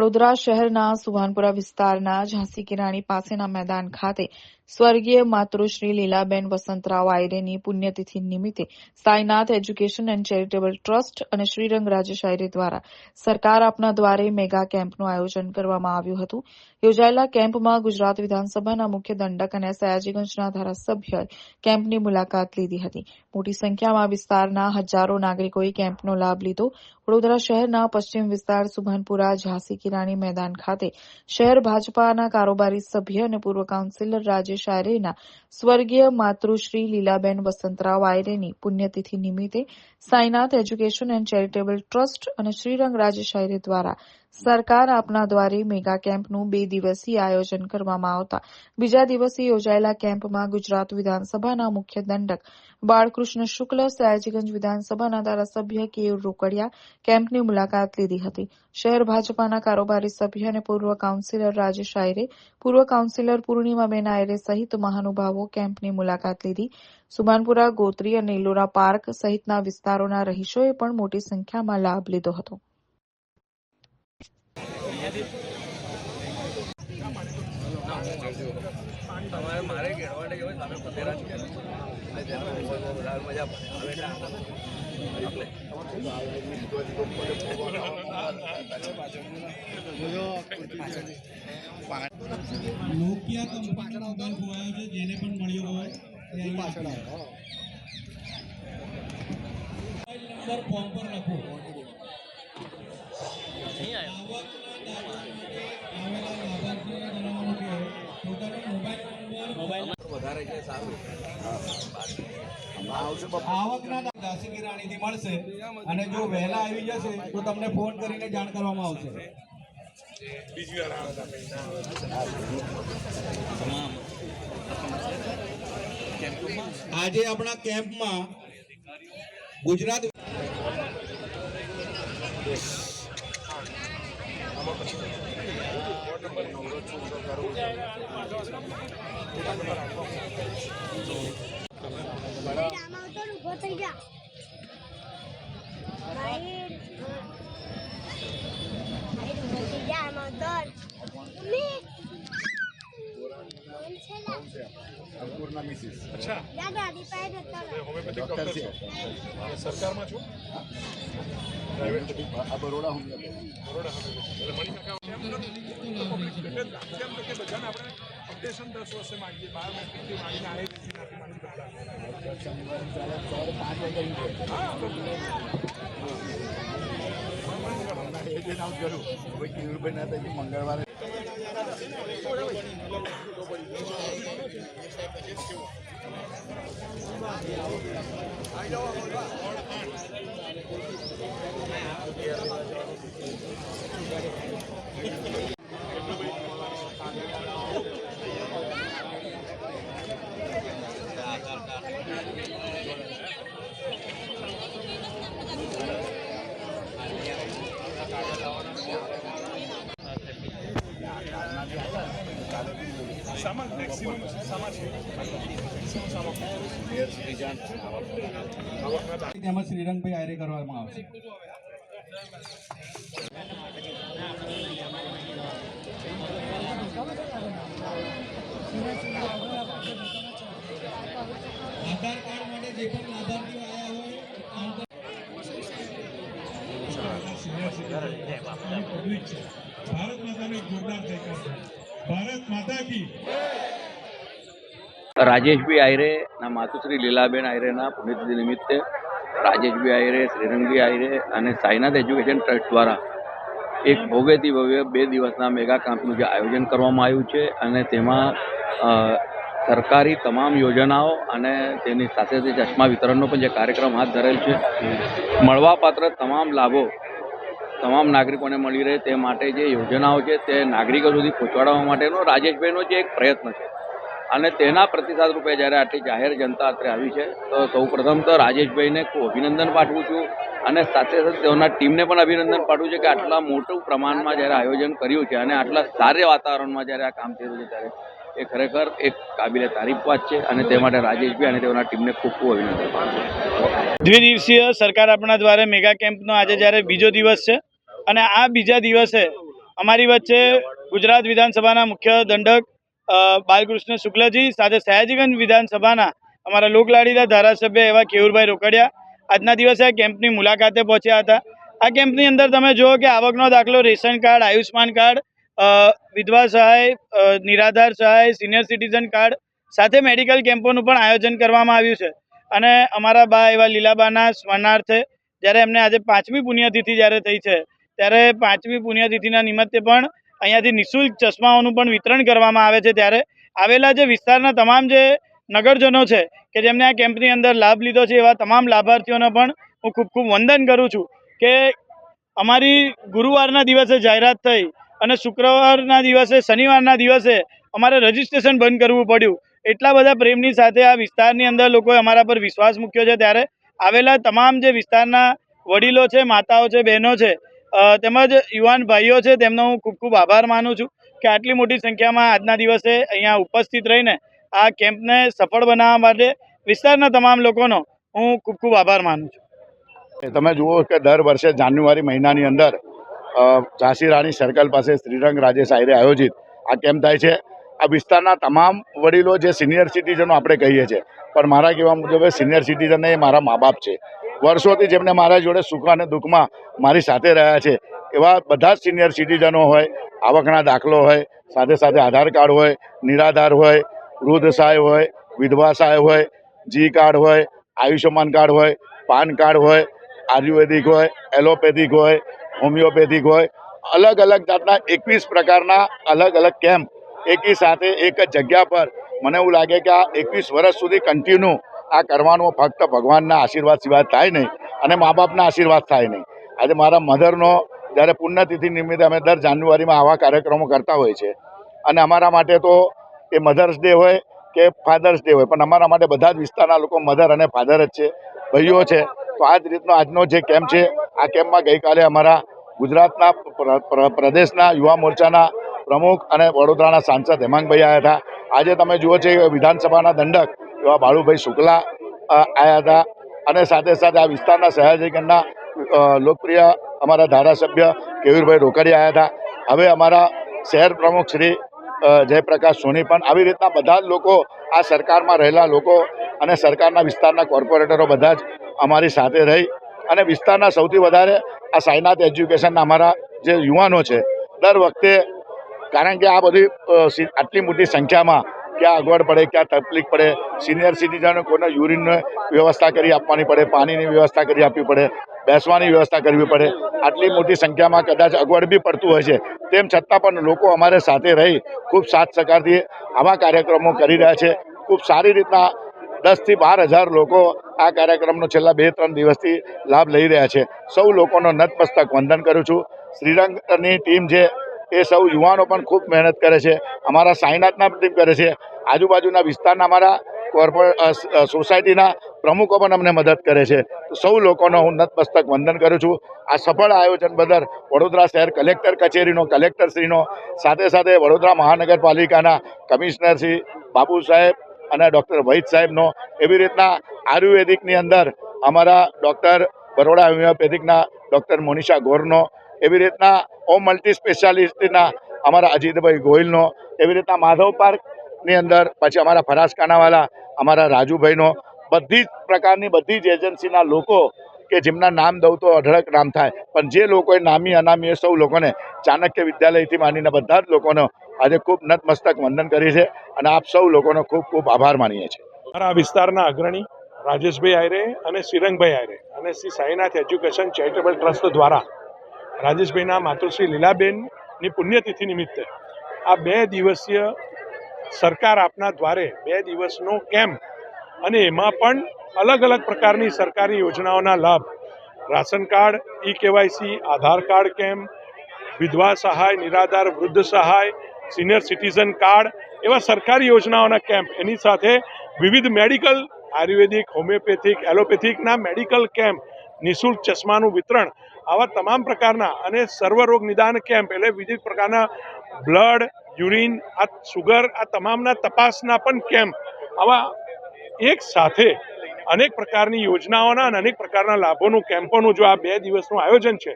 વડોદરા શહેરના સુભાનપુરા વિસ્તારના ઝાંસી કિરાણી પાસેના મેદાન ખાતે સ્વર્ગીય માતૃશ્રી લીલાબેન વસંતરાવ આયરેની પુણ્યતિથિ નિમિત્તે Sainath education and charitable trust અને શ્રીરંગ રાજેશ આયરે દ્વારા સરકાર આપના દ્વારે મેગા કેમ્પનું આયોજન કરવામાં આવ્યું હતું. યોજાયેલા કેમ્પમાં ગુજરાત વિધાનસભાના મુખ્ય દંડક અને સયાજીગંજના ધારાસભ્યોએ કેમ્પની મુલાકાત લીધી હતી. મોટી સંખ્યામાં વિસ્તારના હજારો નાગરિકોએ કેમ્પનો લાભ લીધો. વડોદરા શહેરના પશ્ચિમ વિસ્તાર સુભાનપુરા ઝાંસી કિરાણી મેદાન ખાતે શહેર ભાજપાના કારોબારી સભ્ય અને પૂર્વ કાઉન્સિલર રાજેશ આયરેના સ્વર્ગીય માતૃશ્રી લીલાબેન વસંતરાવ આયરેની પુણ્યતિથિ નિમિત્તે Sainath education and charitable trust અને શ્રીરંગ રાજેશ આયરે દ્વારા સરકાર આપના દ્વારે મેગા કેમ્પનું બે દિવસીય આયોજન કરવામાં આવતા. બીજા દિવસે યોજાયેલા કેમ્પમાં ગુજરાત વિધાનસભાના મુખ્ય દંડક બાળકૃષ્ણ શુક્લ સયાજીગંજ વિધાનસભાના ધારાસભ્ય કે રોકડિયા કેમ્પની મુલાકાત લીધી હતી. શહેર ભાજપાના કારોબારી સભ્ય અને પૂર્વ કાઉન્સિલર રાજેશ આયરે, પૂર્વ કાઉન્સિલર પૂર્ણિમાબેન આયરે સહિત મહાનુભાવો કેમ્પની મુલાકાત લીધી. સુભાનપુરા, ગોત્રી અને ઇલોરા પાર્ક સહિતના વિસ્તારોના રહીશોએ પણ મોટી સંખ્યામાં લાભ લીધો હતો. તમારે મારે ઘેરવાડે હોય તમે પધેરા છે? વધારે મજા પડે હવે નોકિયા કંપનીનો મોબાઈલ ખોવાયો છે જેને પણ મળ્યો હોય એ પાછળ આપી મોબાઈલ નંબર ફોર્મ પર લખો. આવકના આવ્યો આવેલા લાભાર્થીને જણાવવાનું કે પોતાનો મોબાઈલ નંબર વધારે છે સારું? આવકના દા- રાણીથી મળશે અને જો વહેલા આવી જશે, તો તમને ફોન કરીને જાણ કરવામાં આવશે. આજે આપણા કેમ્પમાં ગુજરાત આમાં તો ઊભો અંકુરના મિસિસ જા દાદી પાસે જતો રહો. ડોક્ટર છે. સરકારમાં છો આ બરોડા હું કેમ તો કે બધાને આપણે અપડેશન દસ વર્ષે માંગીએ બાયોમેટ્રિકથી માંગીને આઈડીથી માંગીને એ જે નામ કરું કોઈ કિરુભાઈ ના સામાન મેક્સિમમ સામાન છે તેમજ શ્રીરંગભાઈ આયરે કરવામાં આવશે. આધાર કાર્ડ માટે જે પણ લાભાર્થીઓ આવ્યા હોય ભારત માતાનો એક જોરદાર જયકાર રાજેશભાઈ આયરે ના માતુશ્રી લીલાબેન આયરેના પુણ્યતિથિ નિમિત્તે રાજેશભાઈ આયરે શ્રીરંગભાઈ આયરે અને સાઈનાથ એજ્યુકેશન ટ્રસ્ટ દ્વારા એક ભોગેથી ભવ્ય બે દિવસના મેગા કેમ્પનું જે આયોજન કરવામાં આવ્યું છે અને તેમાં સરકારી તમામ યોજનાઓ અને તેની સાથે ચશ્મા વિતરણનો પણ જે કાર્યક્રમ હાથ ધરેલ છે, મળવાપાત્ર તમામ લાભો તમામ નાગરિકોને મળી રહે તે માટે જે યોજનાઓ છે તે નાગરિકો સુધી પહોંચાડવા માટેનો રાજેશભાઈનો જે એક પ્રયત્ન છે. અને તેના પ્રતિસાદ રૂપે જ્યારે આટલી જાહેર જનતા અત્રે આવી છે, તો સૌ પ્રથમ તો રાજેશભાઈને ખૂબ અભિનંદન પાઠવું છું અને સાથે સાથે તેઓના ટીમને પણ અભિનંદન પાઠવું છે કે આટલા મોટું પ્રમાણમાં જ્યારે આયોજન કર્યું છે અને આટલા સારા વાતાવરણમાં જ્યારે આ કામ રહ્યું છે ત્યારે એ ખરેખર એક કાબિલે તારીફ વાત છે અને તે માટે રાજેશભાઈ અને તેઓના ટીમને ખૂબ ખૂબ અભિનંદન પાઠવું છું. દ્વિદિવસીય સરકાર આપણા દ્વારા મેગા કેમ્પનો આજે જ્યારે બીજો દિવસ છે અને આ બીજા દિવસે અમારી વચ્ચે ગુજરાત વિધાનસભાના મુખ્ય દંડક બાલકૃષ્ણ શુક્લજી સાથે સયાજીગંજ વિધાનસભાના અમારા લોકલાડીલા ધારાસભ્ય એવા કેવુરભાઈ રોકડિયા આજના દિવસે આ કેમ્પની મુલાકાતે પહોંચ્યા હતા. આ કેમ્પની અંદર તમે જુઓ કે આવકનો દાખલો રેશન કાર્ડ આયુષ્માન કાર્ડ વિધવા સહાય નિરાધાર સહાય, સિનિયર સિટીઝન કાર્ડ સાથે મેડિકલ કેમ્પોનું પણ આયોજન કરવામાં આવ્યું છે. અને અમારા બા એવા લીલાબાના સ્મરણાર્થે જ્યારે એમને આજે પાંચમી પુણ્યતિથિ જ્યારે થઈ છે ત્યારે પાંચમી પુણ્યતિથિના નિમિત્તે પણ અહીંયાથી નિઃશુલ્ક ચશ્માઓનું પણ વિતરણ કરવામાં આવે છે ત્યારે આવેલા જે વિસ્તારના તમામ જે નગરજનો છે કે જેમને આ કેમ્પની અંદર લાભ લીધો છે એવા તમામ લાભાર્થીઓને પણ હું ખૂબ ખૂબ વંદન કરું છું કે અમારી ગુરુવારના દિવસે જાહેરાત થઈ અને શુક્રવારના દિવસે, શનિવારના દિવસે અમારે રજીસ્ટ્રેશન બંધ કરવું પડ્યું. એટલા બધા પ્રેમની સાથે આ વિસ્તારની અંદર લોકોએ અમારા પર વિશ્વાસ મૂક્યો છે. ત્યારે આવેલા તમામ જે વિસ્તારના વડીલો છે, માતાઓ છે, બહેનો છે તેમજ યુવાન ભાઈઓ છે, તેમનો હું ખૂબ ખૂબ આભાર માનું છું કે આટલી મોટી સંખ્યામાં આજના દિવસે અહીંયા ઉપસ્થિત રહીને આ કેમ્પને સફળ બનાવવા માટે વિસ્તારના તમામ લોકોનો હું ખૂબ ખૂબ આભાર માનું છું. તમે જુઓ કે દર વર્ષે જાન્યુઆરી મહિનાની અંદર ઝાંસી રાણી સર્કલ પાસે શ્રીરંગ રાજેશ આયરે આયોજિત આ કેમ્પ થાય છે. આ વિસ્તારના તમામ વડીલો જે સિનિયર સિટીઝનો આપણે કહીએ છીએ. પણ મારા કહેવા મુજબ સિનિયર સિટીઝન એ મારા મા બાપ છે. વર્ષોથી જેમને મારા જોડે સુખ અને દુઃખમાં મારી સાથે રહ્યા છે, એવા બધા જ સિનિયર સિટીઝનો હોય, આવકના દાખલો હોય, સાથે સાથે આધાર કાર્ડ હોય, નિરાધાર હોય, વૃદ્ધ સહાય હોય, વિધવા સહાય હોય, જી કાર્ડ હોય, આયુષ્યમાન કાર્ડ હોય, પાન કાર્ડ હોય, આયુર્વેદિક હોય, એલોપેથિક હોય, હોમિયોપેથિક હોય અલગ અલગ જાતના એકવીસ પ્રકારના અલગ અલગ કેમ્પ એકી સાથે એક જ જગ્યા પર. મને એવું લાગે કે આ એકવીસ વર્ષ સુધી કન્ટિન્યુ આ કરવાનું ફક્ત ભગવાનના આશીર્વાદ સિવાય થાય નહીં અને મા બાપના આશીર્વાદ થાય નહીં. આજે મારા મધરનો જ્યારે પુણ્યતિથિ નિમિત્તે અમે દર જાન્યુઆરીમાં આવા કાર્યક્રમો કરતા હોય છે. અને અમારા માટે તો એ મધર્સ ડે હોય કે ફાધર્સ ડે હોય, પણ અમારા માટે બધા જ વિસ્તારના લોકો મધર અને ફાધર જ છે, ભાઈઓ છે. તો આ જ રીતનો આજનો જે કેમ્પ છે, આ કેમ્પમાં ગઈકાલે અમારા ગુજરાતના પ્ર- પ્ર- પ્રદેશના યુવા મોરચાના પ્રમુખ અને વડોદરાના સાંસદ હેમાંગભાઈ આવ્યા હતા. આજે તમે જુઓ છો એ વિધાનસભાના દંડક એવા બાળુભાઈ શુક્લા આવ્યા હતા. અને સાથે સાથે આ વિસ્તારના અ, લોકપ્રિય અમારા ધારાસભ્ય કેવીરભાઈ રોકડી આવ્યા હતા. હવે અમારા શહેર પ્રમુખ શ્રી જયપ્રકાશ સોની પણ આવી રીતના બધા જ લોકો આ સરકારમાં રહેલા લોકો અને સરકારના વિસ્તારના કોર્પોરેટરો બધા જ અમારી સાથે રહી અને વિસ્તારના સૌથી વધારે આ સાઈનાથ એજ્યુકેશનના અમારા જે યુવાનો છે દર વખતે કારણ કે આ બધી આટલી મોટી સંખ્યામાં ક્યાં અગવડ પડે, ક્યાં તકલીફ પડે, સિનિયર સિટીઝનો કોઈને યુરિનની વ્યવસ્થા કરી આપવાની પડે, પાણીની વ્યવસ્થા કરી આપવી પડે, બેસવાની વ્યવસ્થા કરવી પડે. આટલી મોટી સંખ્યામાં કદાચ અગવડ બી પડતું હોય છે. તેમ છતાં પણ લોકો અમારે સાથે રહી ખૂબ સાથ સહકારથી આવા કાર્યક્રમો કરી રહ્યા છે. ખૂબ સારી રીતના દસથી બાર હજાર લોકો આ કાર્યક્રમનો છેલ્લા બે ત્રણ દિવસથી લાભ લઈ રહ્યા છે. સૌ લોકોનો નતમસ્તક વંદન કરું છું. શ્રીરંગની ટીમ છે એ સૌ યુવાનો પણ ખૂબ મહેનત કરે છે. અમારા સાંઈનાથના ટીમ કરે છે. આજુબાજુના વિસ્તારના અમારા કોર્પોરેટ સોસાયટીના પ્રમુખો પણ અમને મદદ કરે છે. સૌ લોકોનો હું નતમસ્તક વંદન કરું છું. આ સફળ આયોજન બદલ વડોદરા શહેર કલેક્ટર કચેરીનો, કલેક્ટરશ્રીનો, સાથે સાથે વડોદરા મહાનગરપાલિકાના કમિશનરશ્રી બાબુ સાહેબ અને ડૉક્ટર વૈદ સાહેબનો. એવી રીતના આયુર્વેદિકની અંદર અમારા ડૉક્ટર બરોડા હોમિયોપેથિકના ડૉક્ટર મોનિષા ગોરનો એવી રીતના ઓમ મલ્ટી સ્પેશિયાલિસ્ટના અમારા અજીતભાઈ ગોયલનો એવી રીતના માધવ પાર્કની અંદર પછી અમારા ફરાસકાનાવાલા અમારા રાજુભાઈનો, બધી જ પ્રકારની બધી જ એજન્સીના લોકો કે જેમના નામ દઉં તો અઢળક નામ થાય. પણ જે લોકોએ નામી અનામી સૌ લોકોને ચાણક્ય વિદ્યાલયથી માંડીને બધા જ લોકોનો આજે ખૂબ નતમસ્તક વંદન કરી છે અને આપ સૌ લોકોનો ખૂબ ખૂબ આભાર માનીએ છીએ. અમારા વિસ્તારના અગ્રણી રાજેશભાઈ આયરે અને શ્રીરંગભાઈ આયરે અને Shri Sainath education charitable trust દ્વારા રાજેશભાઈના માતૃશ્રી લીલાબેનની પુણ્યતિથિ નિમિત્તે આ બે દિવસીય સરકાર આપના દ્વારે બે દિવસનો કેમ્પ અને એમાં પણ અલગ અલગ પ્રકારની સરકારી યોજનાઓના લાભ, ration card E KYC Aadhaar card camp, વિધવા સહાય, નિરાધાર વૃદ્ધ સહાય, સિનિયર સિટીઝન કાર્ડ એવા સરકારી યોજનાઓના કેમ્પ. એની સાથે વિવિધ મેડિકલ, આયુર્વેદિક, હોમિયોપેથિક, એલોપેથિકના મેડિકલ કેમ્પ, નિઃશુલ્ક ચશ્માનું વિતરણ આવા તમામ પ્રકારના અને સર્વરોગ નિદાન કેમ્પ એટલે વિવિધ પ્રકારના બ્લડ, યુરિન, આ સુગર, આ તમામના તપાસના પણ કેમ્પ. આવા એક સાથે અનેક પ્રકારની યોજનાઓના અને અનેક પ્રકારના લાભોનું, કેમ્પોનું જો આ બે દિવસનું આયોજન છે,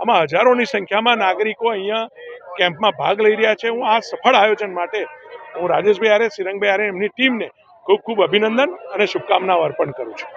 આમાં હજારોની સંખ્યામાં નાગરિકો અહીંયા કેમ્પમાં ભાગ લઈ રહ્યા છે. હું આ સફળ આયોજન માટે હું રાજેશભાઈ આરે શ્રીરંગભાઈ આરે એમની ટીમને ખૂબ ખૂબ અભિનંદન અને શુભકામનાઓ અર્પણ કરું છું.